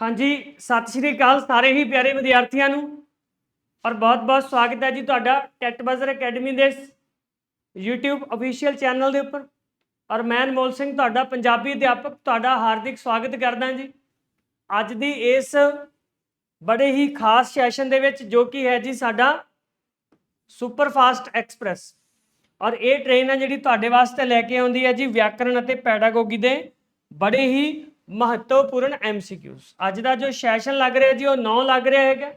ਹਾਂਜੀ, ਸਤਿ ਸ਼੍ਰੀ ਅਕਾਲ ਸਾਰੇ ਹੀ ਪਿਆਰੇ ਵਿਦਿਆਰਥੀਆਂ ਨੂੰ। ਔਰ ਬਹੁਤ-ਬਹੁਤ ਸਵਾਗਤ ਹੈ ਜੀ ਤੁਹਾਡਾ ਟੈਟ ਬਜ਼ਰ ਅਕੈਡਮੀ ਦੇ ਇਸ YouTube ਅਫੀਸ਼ੀਅਲ ਚੈਨਲ ਦੇ ਉੱਪਰ। ਔਰ ਮੈਂ ਅਨਮੋਲ ਸਿੰਘ, ਤੁਹਾਡਾ ਪੰਜਾਬੀ ਅਧਿਆਪਕ, ਤੁਹਾਡਾ ਹਾਰਦਿਕ ਸਵਾਗਤ ਕਰਦਾ ਜੀ। ਅੱਜ ਦੀ ਇਸ ਬੜੇ ਹੀ ਖਾਸ ਸੈਸ਼ਨ ਦੇ ਵਿੱਚ ਜੋ ਕਿ ਹੈ ਜੀ ਸਾਡਾ ਸੁਪਰ ਫਾਸਟ ਐਕਸਪ੍ਰੈਸ। ਔਰ ਇਹ ਟ੍ਰੇਨ ਹੈ ਜਿਹੜੀ ਤੁਹਾਡੇ ਵਾਸਤੇ ਲੈ ਕੇ ਆਉਂਦੀ ਹੈ ਜੀ ਵਿਆਕਰਣ ਅਤੇ ਪੈਡਾਗੋਗੀ ਦੇ ਬੜੇ ਹੀ ਮਹੱਤਵਪੂਰਨ ਐਮਸੀਕਿਊਜ਼ ਅੱਜ ਦਾ ਜੋ ਸੈਸ਼ਨ ਲੱਗ ਰਿਹਾ ਜੀ, ਉਹ 9 ਲੱਗ ਰਿਹਾ ਹੈਗਾ।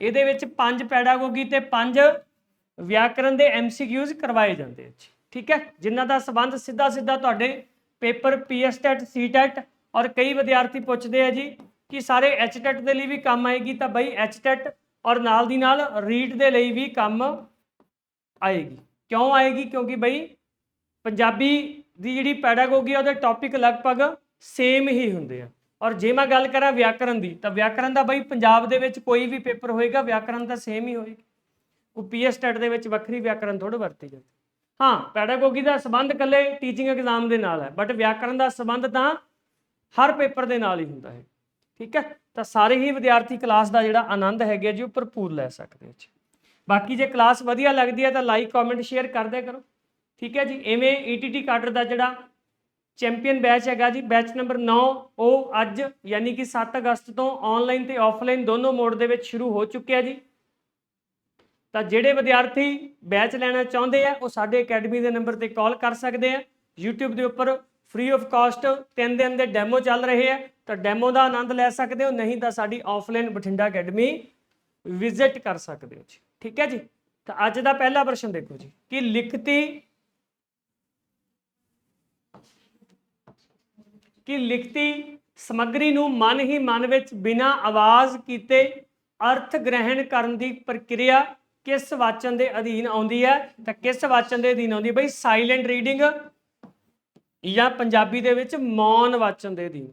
ਇਹਦੇ ਵਿੱਚ 5 ਪੈਡਾਗੋਗੀ ਤੇ ਪੰਜ ਵਿਆਕਰਣ ਦੇ ਐਮਸੀਕਿਊਜ਼ ਕਰਵਾਏ ਜਾਂਦੇ ਆ ਜੀ। ਠੀਕ ਹੈ? ਜਿਨ੍ਹਾਂ ਦਾ ਸਬੰਧ ਸਿੱਧਾ ਸਿੱਧਾ ਤੁਹਾਡੇ ਪੇਪਰ ਪੀਐਸਟੈਟ ਸੀਟੈਟ ਔਰ ਕਈ ਵਿਦਿਆਰਥੀ ਪੁੱਛਦੇ ਆ ਜੀ ਕਿ ਸਾਰੇ ਐਚਟੈਟ ਦੇ ਲਈ ਵੀ ਕੰਮ ਆਏਗੀ ਤਾਂ ਬਈ ਐਚਟੈਟ ਔਰ ਨਾਲ ਦੀ ਨਾਲ ਰੀਟ ਦੇ ਲਈ ਵੀ ਕੰਮ ਆਏਗੀ। ਕਿਉਂ ਆਏਗੀ? ਕਿਉਂਕਿ ਬਈ ਪੰਜਾਬੀ ਦੀ ਜਿਹੜੀ ਪੈਡਾਗੋਗੀ ਆ, ਉਹਦੇ ਟੌਪਿਕ ਲਗਭਗ ਸੇਮ ਹੀ ਹੁੰਦੇ ਆ। ਔਰ ਜੇ ਮੈਂ ਗੱਲ ਕਰਾਂ ਵਿਆਕਰਨ ਦੀ, ਤਾਂ ਵਿਆਕਰਨ ਦਾ ਬਈ ਪੰਜਾਬ ਦੇ ਵਿੱਚ ਕੋਈ ਵੀ ਪੇਪਰ ਹੋਏਗਾ, ਵਿਆਕਰਨ ਤਾਂ ਸੇਮ ਹੀ ਹੋਏਗੀ। ਉਹ ਪੀਐਸਟੈਟ ਦੇ ਵਿੱਚ ਵੱਖਰੀ ਵਿਆਕਰਨ ਥੋੜਾ ਵਰਤੀ ਜਾਂਦੀ। ਹਾਂ ਪੈਡਾਗੋਗੀ ਦਾ ਸੰਬੰਧ ਇਕੱਲੇ ਟੀਚਿੰਗ ਐਗਜ਼ਾਮ ਦੇ ਨਾਲ ਹੈ ਬਟ ਵਿਆਕਰਨ ਦਾ ਸੰਬੰਧ ਤਾਂ ਹਰ ਪੇਪਰ ਦੇ ਨਾਲ ਹੀ ਹੁੰਦਾ ਹੈ। ਠੀਕ ਹੈ? ਤਾਂ ਸਾਰੇ ਹੀ ਵਿਦਿਆਰਥੀ ਕਲਾਸ ਦਾ ਜਿਹੜਾ ਆਨੰਦ ਹੈਗਾ ਜੀ, ਉਹ ਭਰਪੂਰ ਲੈ ਸਕਦੇ ਹੋ ਬਾਕੀ ਜੇ ਕਲਾਸ ਵਧੀਆ ਲੱਗਦੀ ਹੈ ਤਾਂ ਲਾਈਕ ਕਮੈਂਟ ਸ਼ੇਅਰ ਕਰਦੇ ਕਰੋ। ਠੀਕ ਹੈ ਜੀ? ਐਵੇਂ ਈਟੀਟੀ ਕਾਡਰ ਦਾ ਜਿਹੜਾ ਚੈਂਪੀਅਨ ਬੈਚ ਹੈਗਾ ਜੀ, ਬੈਚ ਨੰਬਰ 9 ਉਹ ਅੱਜ ਯਾਨੀ ਕਿ 7 ਅਗਸਤ ਤੋਂ ਆਨਲਾਈਨ ਤੇ ਆਫਲਾਈਨ ਦੋਨੋਂ ਮੋਡ ਦੇ ਵਿੱਚ ਸ਼ੁਰੂ ਹੋ ਚੁੱਕਿਆ ਜੀ। ਤਾਂ ਜਿਹੜੇ ਵਿਦਿਆਰਥੀ ਬੈਚ ਲੈਣਾ ਚਾਹੁੰਦੇ ਆ, ਉਹ ਸਾਡੇ ਅਕੈਡਮੀ ਦੇ ਨੰਬਰ ਤੇ ਕਾਲ ਕਰ ਸਕਦੇ ਆ। YouTube ਦੇ ਉੱਪਰ ਫ੍ਰੀ ਆਫ ਕਾਸਟ 3 ਦਿਨ ਦੇ ਡੈਮੋ ਚੱਲ ਰਹੇ ਆ, ਤਾਂ ਡੈਮੋ ਦਾ ਆਨੰਦ ਲੈ ਸਕਦੇ ਹੋ, ਨਹੀਂ ਤਾਂ ਸਾਡੀ ਆਫਲਾਈਨ ਬਠਿੰਡਾ ਅਕੈਡਮੀ ਵਿਜ਼ਿਟ ਕਰ ਸਕਦੇ ਹੋ ਜੀ। ਠੀਕ ਹੈ ਜੀ? ਤਾਂ ਅੱਜ ਦਾ ਪਹਿਲਾ ਪ੍ਰਸ਼ਨ ਦੇਖੋ ਜੀ, ਕਿ ਲਿਖਤੀ ਕਿ ਲਿਖਤੀ ਸਮੱਗਰੀ ਨੂੰ ਮਨ ਹੀ ਮਨ ਵਿੱਚ ਬਿਨਾਂ ਆਵਾਜ਼ ਕੀਤੇ ਅਰਥ ਗ੍ਰਹਿਣ ਕਰਨ ਦੀ ਪ੍ਰਕਿਰਿਆ ਕਿਸ ਵਾਚਨ ਦੇ ਅਧੀਨ ਆਉਂਦੀ ਹੈ? ਤਾਂ ਕਿਸ ਵਾਚਨ ਦੇ ਅਧੀਨ ਆਉਂਦੀ ਹੈ? ਬਈ ਸਾਇਲੈਂਟ ਰੀਡਿੰਗ ਜਾਂ ਪੰਜਾਬੀ ਦੇ ਵਿੱਚ ਮੌਨ ਵਾਚਨ ਦੇ ਅਧੀਨ।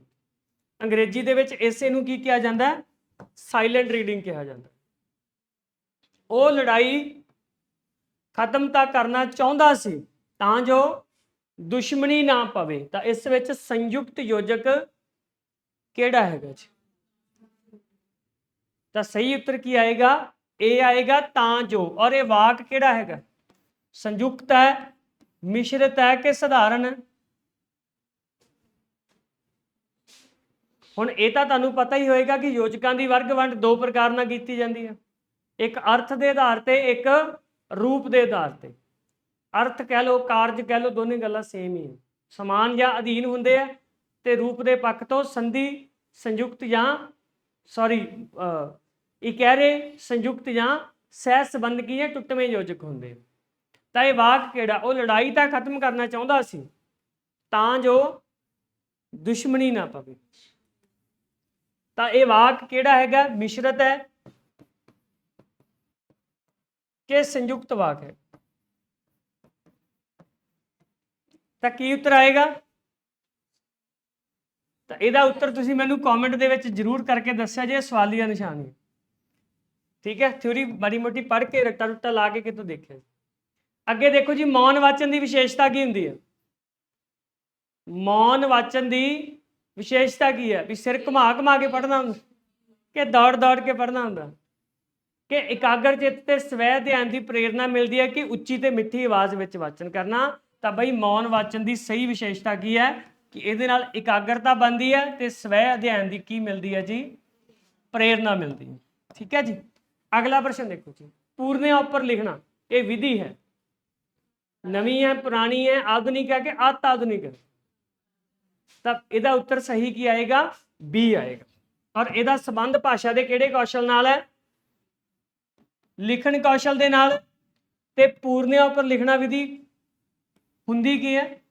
ਅੰਗਰੇਜ਼ੀ ਦੇ ਵਿੱਚ ਇਸੇ ਨੂੰ ਕੀ ਕਿਹਾ ਜਾਂਦਾ ਹੈ? ਸਾਇਲੈਂਟ ਰੀਡਿੰਗ ਕਿਹਾ ਜਾਂਦਾ ਉਹ ਲੜਾਈ ਖਤਮ ਤਾਂ ਕਰਨਾ ਚਾਹੁੰਦਾ ਸੀ, ਤਾਂ ਜੋ ਦੁਸ਼ਮਣੀ ਨਾ ਪਵੇ, ਤਾਂ ਇਸ ਵਿੱਚ ਸੰਯੁਕਤ ਯੋਜਕ ਕਿਹੜਾ ਹੈਗਾ ਜੀ? ਤਾਂ ਸਹੀ ਉੱਤਰ ਕੀ ਆਏਗਾ? ਇਹ ਆਏਗਾ ਤਾਂ ਜੋ, ਔਰ ਇਹ ਵਾਕ ਕਿਹੜਾ ਹੈਗਾ? ਸੰਯੁਕਤ ਹੈ, ਮਿਸ਼ਰਿਤ ਹੈ ਕਿ ਸਧਾਰਨ? ਹੈ ਹੁਣ ਇਹ ਤਾਂ ਤੁਹਾਨੂੰ ਪਤਾ ਹੀ ਹੋਏਗਾ ਕਿ ਯੋਜਕਾਂ ਦੀ ਵਰਗ ਵੰਡ ਦੋ ਪ੍ਰਕਾਰ ਨਾਲ ਕੀਤੀ ਜਾਂਦੀ ਹੈ। ਇੱਕ ਅਰਥ ਦੇ ਆਧਾਰ ਤੇ, ਇੱਕ ਰੂਪ ਦੇ ਆਧਾਰ ਤੇ। ਅਰਥ ਕਹਿ ਲਓ, ਕਾਰਜ ਕਹਿ ਲਓ, ਦੋਨੇ ਗੱਲਾਂ ਸੇਮ ਹੀ ਸਮਾਨ ਜਾਂ ਅਧੀਨ ਹੁੰਦੇ ਆ ਤੇ ਰੂਪ ਦੇ ਪੱਖ ਤੋਂ ਸੰਧੀ, ਸੰਯੁਕਤ ਜਾਂ ਸੌਰੀ ਇਕਹਿਰੇ ਸੰਯੁਕਤ ਜਾਂ ਸਹਿ ਸੰਬੰਧਕੀ ਜਾਂ ਟੁੱਟਵੇਂ ਯੋਜਕ ਹੁੰਦੇ ਤਾਂ ਇਹ ਵਾਕ ਕਿਹੜਾ? ਉਹ ਲੜਾਈ ਤਾਂ ਖਤਮ ਕਰਨਾ ਚਾਹੁੰਦਾ ਸੀ, ਤਾਂ ਜੋ ਦੁਸ਼ਮਣੀ ਨਾ ਪਵੇ। ਤਾਂ ਇਹ ਵਾਕ ਕਿਹੜਾ ਹੈਗਾ? ਮਿਸ਼ਰਤ ਹੈ ਕਿ ਸੰਯੁਕਤ ਵਾਕ ਹੈ? ਤਾਂ ਕੀ ਉੱਤਰ ਆਏਗਾ? ਤਾਂ ਇਹਦਾ ਉੱਤਰ ਤੁਸੀਂ ਮੈਨੂੰ ਕਮੈਂਟ ਦੇ ਵਿੱਚ ਜਰੂਰ ਕਰਕੇ ਦੱਸਿਆ ਜੇ ਸਵਾਲੀਆ ਨਿਸ਼ਾਨ ਹੈ। ਠੀਕ ਹੈ? ਥਿਉਰੀ ਬੜੀ ਮੋਟੀ ਪੜ੍ਹ ਕੇ ਰੱਟਾ ਰੁੱਟਾ ਲਾ ਕੇ ਕਿਤੋਂ ਦੇਖਿਆ ਅੱਗੇ ਦੇਖੋ ਜੀ, ਮੌਨ ਵਾਚਨ ਦੀ ਵਿਸ਼ੇਸ਼ਤਾ ਕੀ ਹੁੰਦੀ ਹੈ? ਮੌਨ ਵਾਚਨ ਦੀ ਵਿਸ਼ੇਸ਼ਤਾ ਕੀ ਹੈ? ਵੀ ਸਿਰ ਘੁਮਾ ਘੁਮਾ ਕੇ ਪੜ੍ਹਨਾ ਹੁੰਦਾ ਕਿ ਦੌੜ ਦੌੜ ਕੇ ਪੜ੍ਹਨਾ ਹੁੰਦਾ ਕਿ ਇਕਾਗਰ ਚਿੱਤ ਤੇ ਸਵੈ ਧਿਆਨ ਦੀ ਪ੍ਰੇਰਣਾ ਮਿਲਦੀ ਹੈ ਕਿ ਉੱਚੀ ਤੇ ਮਿੱਠੀ ਆਵਾਜ਼ ਵਿੱਚ ਵਾਚਨ ਕਰਨਾ ਤਾਂ ਬਈ ਮੌਨ ਵਾਚਨ ਦੀ ਸਹੀ ਵਿਸ਼ੇਸ਼ਤਾ ਕੀ ਹੈ? ਕਿ ਇਹਦੇ ਨਾਲ ਇਕਾਗਰਤਾ ਬਣਦੀ ਹੈ ਤੇ ਸਵੈ ਅਧਿਐਨ ਦੀ ਕੀ ਮਿਲਦੀ ਹੈ ਜੀ? ਪ੍ਰੇਰਣਾ ਮਿਲਦੀ ਹੈ। ਠੀਕ ਹੈ ਜੀ? ਅਗਲਾ ਪ੍ਰਸ਼ਨ ਦੇਖੋ ਜੀ। ਪੂਰਨਿਆ ਉੱਪਰ ਲਿਖਣਾ, ਇਹ ਵਿਧੀ ਹੈ। ਨਵੀਂ ਹੈ, ਪੁਰਾਣੀ ਹੈ, ਆਧੁਨਿਕ ਹੈ ਕਿ ਅਤ ਆਧੁਨਿਕ ਹੈ? ਤਾਂ ਇਹਦਾ ਉੱਤਰ ਸਹੀ ਕੀ ਆਏਗਾ? ਬੀ ਆਏਗਾ। ਔਰ ਇਹਦਾ ਸੰਬੰਧ ਭਾਸ਼ਾ ਦੇ ਕਿਹੜੇ ਕੌਸ਼ਲ ਨਾਲ ਹੈ? ਲਿਖਣ ਕੌਸ਼ਲ ਦੇ ਨਾਲ। ਤੇ ਪੂਰਨਿਆਂ ਉੱਪਰ ਲਿਖਣਾ ਵਿਧੀ ਹੁੰਦੀ ਕੀ ਹੈ?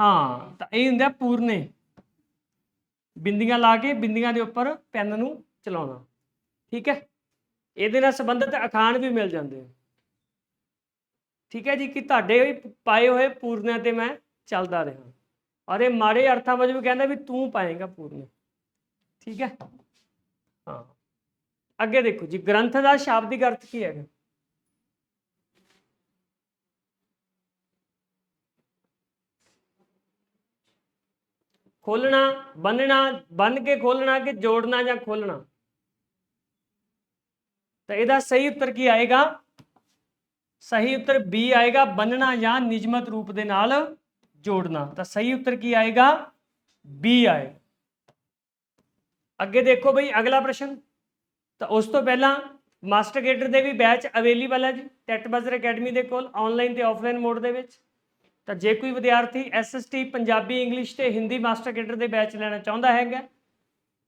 ਹਾਂ, ਤਾਂ ਇਹ ਹੁੰਦਾ ਪੂਰਨੇ। ਬਿੰਦੀਆਂ ਲਾ ਕੇ ਬਿੰਦੀਆਂ ਦੇ ਉੱਪਰ ਪੈਨ ਨੂੰ ਚਲਾਉਣਾ। ਠੀਕ ਹੈ? ਇਹਦੇ ਨਾਲ ਸੰਬੰਧਿਤ ਅਖਾਣ ਵੀ ਮਿਲ ਜਾਂਦੇ ਠੀਕ ਹੈ ਜੀ, ਕਿ ਤੁਹਾਡੇ ਪਾਏ ਹੋਏ ਪੂਰਨਿਆਂ ਤੇ ਮੈਂ ਚੱਲਦਾ ਰਿਹਾ। ਔਰ ਇਹ ਮਾੜੇ ਅਰਥਾਂ ਵਜੋਂ ਵੀ ਕਹਿੰਦਾ ਵੀ ਤੂੰ ਪਾਏਗਾ ਪੂਰਨੇ। ਠੀਕ ਹੈ? ਹਾਂ। ਅੱਗੇ ਦੇਖੋ ਜੀ, ਗ੍ਰੰਥ ਦਾ ਸ਼ਾਬਦਿਕ ਅਰਥ ਕੀ ਹੈਗਾ? ਖੋਲਣਾ ਬੰਨਣਾ ਬੰਨ ਕੇ ਖੋਲਣਾ ਕਿ ਜੋੜਨਾ ਜਾਂ ਖੋਲਣਾ? ਤਾਂ ਇਹਦਾ ਸਹੀ ਉੱਤਰ ਕੀ ਆਏਗਾ? ਸਹੀ ਉੱਤਰ ਬੀ ਆਏਗਾ ਬੰਨਣਾ ਜਾਂ ਨਿਯਮਤ ਰੂਪ ਦੇ ਨਾਲ ਜੋੜਨਾ। ਤਾਂ ਸਹੀ ਉੱਤਰ ਕੀ ਆਏਗਾ? ਬੀ ਆਏ। ਅੱਗੇ ਦੇਖੋ ਬਈ ਅਗਲਾ ਪ੍ਰਸ਼ਨ। ਤਾਂ ਉਸ ਤੋਂ ਪਹਿਲਾਂ ਮਾਸਟਰ ਗੇਡਰ ਦੇ ਵੀ ਬੈਚ ਅਵੇਲੇਬਲ ਹੈ ਜੀ ਟੈਟ ਬਜ਼ਰ ਅਕੈਡਮੀ ਦੇ ਕੋਲ ਆਨਲਾਈਨ ਤੇ ਆਫਲਾਈਨ ਮੋਡ ਦੇ ਵਿੱਚ। ਤਾਂ ਜੇ ਕੋਈ ਵਿਦਿਆਰਥੀ ਐਸਐਸਟੀ ਪੰਜਾਬੀ ਇੰਗਲਿਸ਼ ਤੇ ਹਿੰਦੀ ਮਾਸਟਰ ਗੇਡਰ ਦੇ ਬੈਚ ਲੈਣਾ ਚਾਹੁੰਦਾ ਹੈਗਾ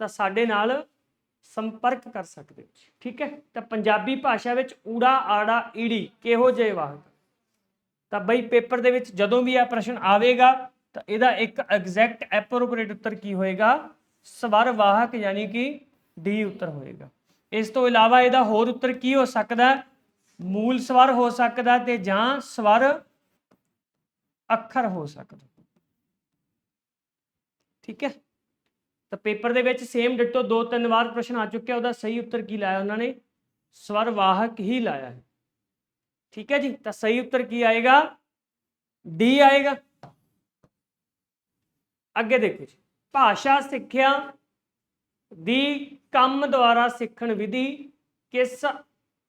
ਤਾਂ ਸਾਡੇ ਨਾਲ ਸੰਪਰਕ ਕਰ ਸਕਦੇ ਹੋ ਜੀ, ਠੀਕ ਹੈ? ਤਾਂ ਪੰਜਾਬੀ ਭਾਸ਼ਾ ਵਿੱਚ ਊੜਾ ਆੜਾ ਈੜੀ ਕਿਹੋ ਜਿਹੇ ਵਾਹਕ ਤਾਂ ਬਈ ਪੇਪਰ ਦੇ ਵਿੱਚ ਜਦੋਂ ਵੀ ਇਹ ਪ੍ਰਸ਼ਨ ਆਵੇਗਾ ਤਾਂ ਇਹਦਾ ਇੱਕ ਐਗਜ਼ੈਕਟ ਐਪਰੋਪ੍ਰੀਏਟ ਉੱਤਰ ਕੀ ਹੋਏਗਾ? ਸਵਰ ਵਾਹਕ ਯਾਨੀ ਕਿ ਡੀ ਉੱਤਰ ਹੋਏਗਾ। ਇਸ ਤੋਂ ਇਲਾਵਾ ਇਹਦਾ ਹੋਰ ਉੱਤਰ ਕੀ ਹੋ ਸਕਦਾ? ਮੂਲ ਸਵਰ ਹੋ ਸਕਦਾ ਤੇ ਜਾਂ ਸਵਰ ਅੱਖਰ ਹੋ ਸਕਦਾ। ਠੀਕ ਹੈ? ਤਾਂ ਪੇਪਰ ਦੇ ਵਿੱਚ ਸੇਮ ਡਿਟੋ ਦੋ ਤਿੰਨ ਵਾਰ ਪ੍ਰਸ਼ਨ ਆ ਚੁੱਕਿਆ ਉਹਦਾ ਸਹੀ ਉੱਤਰ ਕੀ ਲਾਇਆ ਉਹਨਾਂ ਨੇ? ਸਵਰ ਵਾਹਕ ਹੀ ਲਾਇਆ ਹੈ। ਠੀਕ ਹੈ ਜੀ? ਤਾਂ ਸਹੀ ਉੱਤਰ ਕੀ ਆਏਗਾ? ਡੀ ਆਏਗਾ। ਅੱਗੇ ਦੇਖੋ ਜੀ। ਭਾਸ਼ਾ ਸਿੱਖਿਆ ਦੀ ਕੰਮ ਦੁਆਰਾ ਸਿੱਖਣ ਵਿਧੀ ਕਿਸ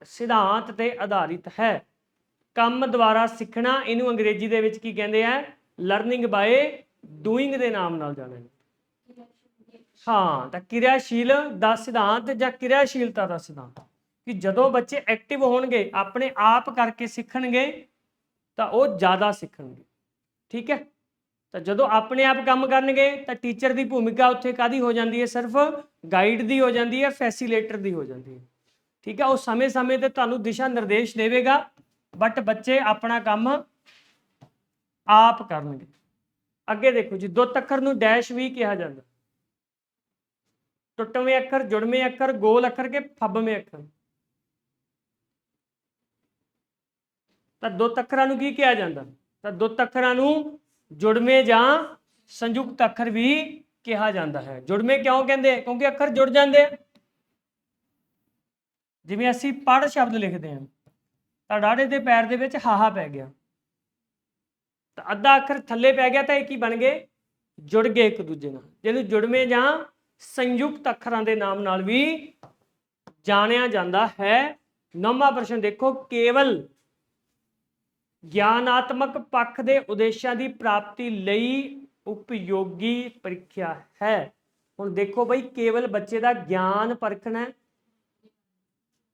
ਸਿਧਾਂਤ ਤੇ ਆਧਾਰਿਤ ਹੈ? ਕੰਮ ਦੁਆਰਾ ਸਿੱਖਣਾ, ਇਹਨੂੰ ਅੰਗਰੇਜ਼ੀ ਦੇ ਵਿੱਚ ਕੀ ਕਹਿੰਦੇ ਆ? ਲਰਨਿੰਗ ਬਾਏ ਡੂਇੰਗ ਦੇ ਨਾਮ ਨਾਲ ਜਾਣਿਆ ਜਾਂਦਾ। ਹਾਂ, ਤਾਂ ਕਿਰਿਆਸ਼ੀਲ ਦਾ ਸਿਧਾਂਤ ਜਾਂ ਕਿਰਿਆਸ਼ੀਲਤਾ ਦਾ ਸਿਧਾਂਤ। ਕਿ ਜਦੋਂ ਬੱਚੇ ਐਕਟਿਵ ਹੋਣਗੇ, ਆਪਣੇ ਆਪ ਕਰਕੇ ਸਿੱਖਣਗੇ, ਤਾਂ ਉਹ ਜ਼ਿਆਦਾ ਸਿੱਖਣਗੇ। ਠੀਕ ਹੈ? ਤਾਂ ਜਦੋਂ ਆਪਣੇ ਆਪ ਕੰਮ ਕਰਨਗੇ, ਤਾਂ ਟੀਚਰ ਦੀ ਭੂਮਿਕਾ ਉੱਥੇ ਕਾਦੀ ਹੋ ਜਾਂਦੀ ਹੈ? ਸਿਰਫ ਗਾਈਡ ਦੀ ਹੋ ਜਾਂਦੀ ਹੈ ਫੈਸੀਲੇਟਰ ਦੀ ਹੋ ਜਾਂਦੀ ਹੈ। ਠੀਕ ਹੈ? ਉਹ ਸਮੇਂ-ਸਮੇਂ ਤੇ ਤੁਹਾਨੂੰ ਦਿਸ਼ਾ ਨਿਰਦੇਸ਼ ਦੇਵੇਗਾ। ਬਟ ਬੱਚੇ ਆਪਣਾ ਕੰਮ ਆਪ ਕਰਨਗੇ। ਅੱਗੇ ਦੇਖੋ ਜੀ ਦੁੱਤ ਅੱਖਰ ਨੂੰ ਡੈਸ਼ ਵੀ ਕਿਹਾ ਜਾਂਦਾ। ਟੁੱਟਵੇਂ ਅੱਖਰ, ਜੁੜਵੇਂ ਅੱਖਰ, ਗੋਲ ਅੱਖਰ ਕੇ ਫੱਬਵੇਂ ਅੱਖਰ? ਤਾਂ ਦੁੱਤ ਅੱਖਰਾਂ ਨੂੰ ਕੀ ਕਿਹਾ ਜਾਂਦਾ? ਤਾਂ ਦੁੱਤ ਅੱਖਰਾਂ ਨੂੰ ਜੁੜਵੇਂ ਜਾਂ ਸੰਯੁਕਤ ਅੱਖਰ ਵੀ ਕਿਹਾ ਜਾਂਦਾ ਹੈ। ਜੁੜਵੇਂ ਕਿਉਂ ਕਹਿੰਦੇ? ਕਿਉਂਕਿ ਅੱਖਰ ਜੁੜ ਜਾਂਦੇ ਆ। ਜਿਵੇਂ ਅਸੀਂ ਪੜ ਸ਼ਬਦ ਲਿਖਦੇ ਹਾਂ। ਤਾਂ ਡਾੜੇ ਦੇ ਪੈਰ ਦੇ ਵਿੱਚ ਹਾਹਾ ਪੈ ਗਿਆ। ਤਾਂ ਅੱਧਾ ਅੱਖਰ ਥੱਲੇ ਪੈ ਗਿਆ ਤਾਂ ਇਹ ਕੀ ਬਣ ਗਏ? ਜੁੜ ਗਏ ਇੱਕ ਦੂਜੇ ਨਾਲ। ਜਿਹਨੂੰ ਜੁੜਵੇਂ ਜਾਂ ਸੰਯੁਕਤ ਅੱਖਰਾਂ ਦੇ ਨਾਮ ਨਾਲ ਵੀ ਜਾਣਿਆ ਜਾਂਦਾ ਹੈ। ਨੌਵਾਂ ਪ੍ਰਸ਼ਨ ਦੇਖੋ, ਕੇਵਲ ਗਿਆਨਾਤਮਕ ਪੱਖ ਦੇ ਉਦੇਸ਼ਾਂ ਦੀ ਪ੍ਰਾਪਤੀ ਲਈ ਉਪਯੋਗੀ ਪ੍ਰੀਖਿਆ ਹੈ। ਹੁਣ ਦੇਖੋ ਬਈ, ਕੇਵਲ ਬੱਚੇ ਦਾ ਗਿਆਨ ਪਰਖਣਾ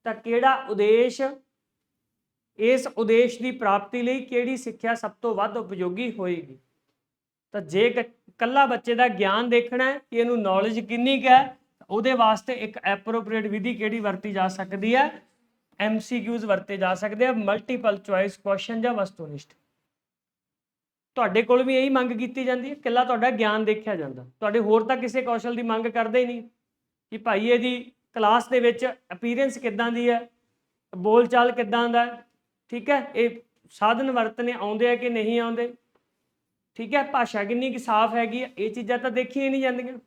ਤਾਂ ਕਿਹੜਾ ਉਦੇਸ਼ ਇਸ ਉਦੇਸ਼ ਦੀ ਪ੍ਰਾਪਤੀ ਲਈ ਕਿਹੜੀ ਸਿੱਖਿਆ ਸਭ ਤੋਂ ਵੱਧ ਉਪਯੋਗੀ ਹੋਏਗੀ? ਤਾਂ ਜੇ ਕ- ਕੱਲਾ ਬੱਚੇ ਦਾ ਗਿਆਨ ਦੇਖਣਾ ਹੈ ਕਿ ਇਹਨੂੰ ਨੌਲੇਜ ਕਿੰਨੀ ਕੁ ਹੈ ਉਹਦੇ ਵਾਸਤੇ ਇੱਕ ਐਪਰੋਪ੍ਰੀਏਟ ਵਿਧੀ ਕਿਹੜੀ ਵਰਤੀ ਜਾ ਸਕਦੀ ਹੈ? ਐਮਸੀਕਿਊਜ਼ ਵਰਤੇ ਜਾ ਸਕਦੇ ਆ ਮਲਟੀਪਲ ਚੁਆਇਸ ਕੁਐਸਚਨ ਜਾਂ ਵਸਤੂਨਿਸ਼ਟ ਤੁਹਾਡੇ ਕੋਲ ਵੀ ਇਹੀ ਮੰਗ ਕੀਤੀ ਜਾਂਦੀ ਹੈ ਕੱਲਾ ਤੁਹਾਡਾ ਗਿਆਨ ਦੇਖਿਆ ਜਾਂਦਾ। ਤੁਹਾਡੇ ਹੋਰ ਤਾਂ ਕਿਸੇ ਕੌਸ਼ਲ ਦੀ ਮੰਗ ਕਰਦੇ ਹੀ ਨਹੀਂ। ਕਿ ਭਾਈ ਇਹਦੀ ਕਲਾਸ ਦੇ ਵਿੱਚ ਅਪੀਅਰੈਂਸ ਕਿੱਦਾਂ ਦੀ ਹੈ? ਬੋਲਚਾਲ ਕਿੱਦਾਂ ਦਾ ਹੈ? ਠੀਕ ਹੈ? ਇਹ ਸਾਧਨ ਵਰਤਨੇ ਆਉਂਦੇ ਆ ਕਿ ਨਹੀਂ ਆਉਂਦੇ? ਠੀਕ ਹੈ? ਭਾਸ਼ਾ ਕਿੰਨੀ ਕਿ ਸਾਫ਼ ਹੈਗੀ ਹੈ ਇਹ ਚੀਜ਼ਾਂ ਤਾਂ ਦੇਖੀਆਂ ਨਹੀਂ ਜਾਂਦੀਆਂ।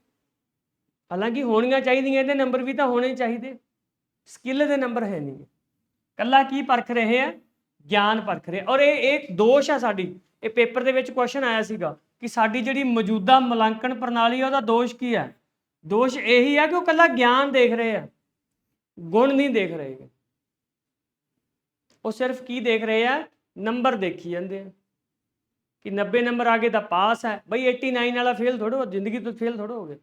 ਹਾਲਾਂਕਿ ਹੋਣੀਆਂ ਚਾਹੀਦੀਆਂ, ਇਹਦੇ ਨੰਬਰ ਵੀ ਤਾਂ ਹੋਣੇ ਚਾਹੀਦੇ। ਸਕਿੱਲ ਦੇ ਨੰਬਰ ਹੈ ਨਹੀਂ। ਕੱਲਾ ਕੀ ਪਰਖ ਰਹੇ ਆ? ਗਿਆਨ ਪਰਖ ਰਹੇ ਔਰ ਇਹ ਇਹ ਦੋਸ਼ ਆ ਸਾਡੀ। ਇਹ ਪੇਪਰ ਦੇ ਵਿੱਚ ਕੁਐਸਚਨ ਆਇਆ ਸੀਗਾ ਕਿ ਸਾਡੀ ਜਿਹੜੀ ਮੌਜੂਦਾ ਮੁਲਾਂਕਣ ਪ੍ਰਣਾਲੀ ਆ, ਉਹਦਾ ਦੋਸ਼ ਕੀ ਹੈ ਦੋਸ਼ ਇਹੀ ਆ ਕਿ ਉਹ ਕੱਲਾ ਗਿਆਨ ਦੇਖ ਰਹੇ ਆ। ਗੁਣ ਨਹੀਂ ਦੇਖ ਰਹੇ। ਉਹ ਸਿਰਫ ਕੀ ਦੇਖ ਰਹੇ ਆ? ਨੰਬਰ ਦੇਖੀ ਜਾਂਦੇ ਆ। ਕਿ 90 ਨੰਬਰ ਆ ਗਏ ਤਾਂ ਪਾਸ ਹੈ। ਬਈ 89 ਵਾਲਾ ਫੇਲ ਥੋੜੋ ਜ਼ਿੰਦਗੀ ਤੋਂ ਫੇਲ ਥੋੜੋ ਹੋ ਗਏ।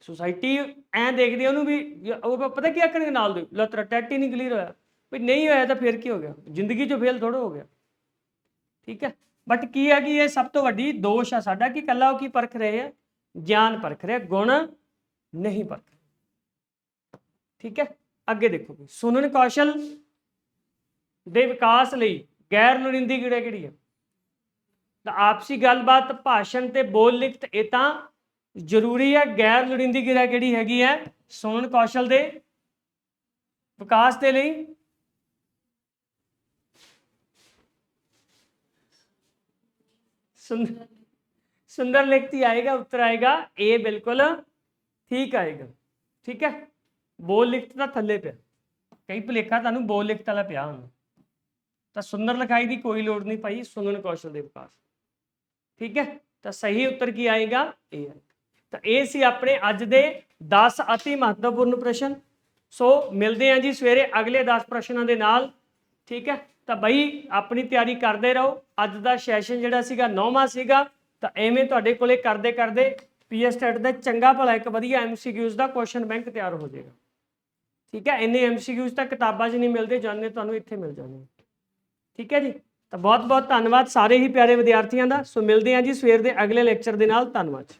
ਸੁਸਾਇਟੀ ਐਂ ਦੇਖਦੀ ਆ ਉਹਨੂੰ ਵੀ, ਉਹ ਪਤਾ ਕੀ ਆਖਣਗੇ ਨਾਲ ਦੇ? ਲੈ ਟੈਟ ਹੀ ਨਹੀਂ ਕਲੀਅਰ ਹੋਇਆ। ਵੀ ਨਹੀਂ ਹੋਇਆ ਤਾਂ ਫਿਰ ਕੀ ਹੋ ਗਿਆ? ਜ਼ਿੰਦਗੀ 'ਚੋਂ ਫੇਲ ਥੋੜੋ ਹੋ ਗਿਆ। ਠੀਕ ਹੈ? ਬਟ ਕੀ ਹੈ ਕਿ ਇਹ ਸਭ ਤੋਂ ਵੱਡੀ ਦੋਸ਼ ਆ ਸਾਡਾ ਕਿ ਕੱਲਾ ਉਹ ਕੀ ਪਰਖ ਰਹੇ ਆ? ਗਿਆਨ ਪਰਖ ਰਹੇ, ਗੁਣ ਨਹੀਂ ਪਰਖ ਠੀਕ ਹੈ? ਅੱਗੇ ਦੇਖੋ। ਸੁਣਨ ਕੌਸ਼ਲ ਦੇ ਵਿਕਾਸ ਲਈ ਗੈਰ ਲੋੜੀਂਦੀ ਕਿਹੜੀ ਕਿਹੜੀ ਹੈ? ਤਾਂ ਆਪਸੀ ਗੱਲਬਾਤ, ਭਾਸ਼ਣ ਤੇ ਬੋਲ ਲਿਖਤ, ਇਹ ਤਾਂ ਜ਼ਰੂਰੀ ਹੈ, ਗੈਰ ਲੋੜੀਂਦੀ ਕਿਰਿਆ ਕਿਹੜੀ ਹੈਗੀ ਹੈ? ਸੁਣਨ ਕੌਸ਼ਲ ਦੇ ਵਿਕਾਸ ਦੇ ਲਈ। ਸੁੰਦਰ ਲਿਖਤੀ ਆਏਗਾ, ਉੱਤਰ ਆਏਗਾ, ਇਹ ਬਿਲਕੁਲ ਠੀਕ ਆਏਗਾ। ਠੀਕ ਹੈ? ਬੋਲ ਲਿਖਤ ਦਾ ਥੱਲੇ ਪਿਆ। ਕਈ ਭੁਲੇਖਾ ਤੁਹਾਨੂੰ ਬੋਲ ਲਿਖਤ ਵਾਲਾ ਪਿਆ ਹੁੰਦਾ ਤਾਂ ਸੁੰਦਰ ਲਿਖਾਈ ਦੀ ਕੋਈ ਲੋੜ ਨਹੀਂ ਭਾਈ, ਸੁਣਨ ਕੌਸ਼ਲ ਦੇ ਵਿਕਾਸ। ਠੀਕ ਹੈ? ਤਾਂ ਸਹੀ ਉੱਤਰ ਕੀ ਆਏਗਾ? ਇਹ ਆਏਗਾ। ਤਾਂ ਇਹ ਸੀ ਆਪਣੇ ਅੱਜ ਦੇ 10 ਅਤੀ ਮਹੱਤਵਪੂਰਨ ਪ੍ਰਸ਼ਨ। ਸੋ ਮਿਲਦੇ ਹਾਂ ਜੀ ਸਵੇਰੇ ਅਗਲੇ 10 ਪ੍ਰਸ਼ਨਾਂ ਦੇ ਨਾਲ। ਠੀਕ ਹੈ? ਤਾਂ ਬਈ ਆਪਣੀ ਤਿਆਰੀ ਕਰਦੇ ਰਹੋ। ਅੱਜ ਦਾ ਸੈਸ਼ਨ ਜਿਹੜਾ ਸੀਗਾ, ਨੌਵਾਂ ਸੀਗਾ। ਤਾਂ ਐਵੇਂ ਤੁਹਾਡੇ ਕੋਲੇ ਕਰਦੇ ਕਰਦੇ ਪੀਐਸ ਟੈਟ ਦਾ ਚੰਗਾ ਭਲਾ ਇੱਕ ਵਧੀਆ ਐਮਸੀਕਿਊਜ਼ ਦਾ ਕੁਐਸਚਨ ਬੈਂਕ ਤਿਆਰ ਹੋ ਜਾਏਗਾ। ਠੀਕ ਹੈ? ਇੰਨੇ ਐਮਸੀਕਿਊਜ਼ ਤਾਂ ਕਿਤਾਬਾਂ 'ਚ ਨਹੀਂ ਮਿਲਦੇ ਜਾਣੇ ਤੁਹਾਨੂੰ ਇੱਥੇ ਮਿਲ ਜਾਣੇ ਠੀਕ ਹੈ ਜੀ? ਤਾਂ ਬਹੁਤ ਬਹੁਤ ਧੰਨਵਾਦ ਸਾਰੇ ਹੀ ਪਿਆਰੇ ਵਿਦਿਆਰਥੀਆਂ ਦਾ। ਸੋ ਮਿਲਦੇ ਹਾਂ ਜੀ ਸਵੇਰ ਦੇ ਅਗਲੇ ਲੈਕਚਰ ਦੇ ਨਾਲ। ਧੰਨਵਾਦ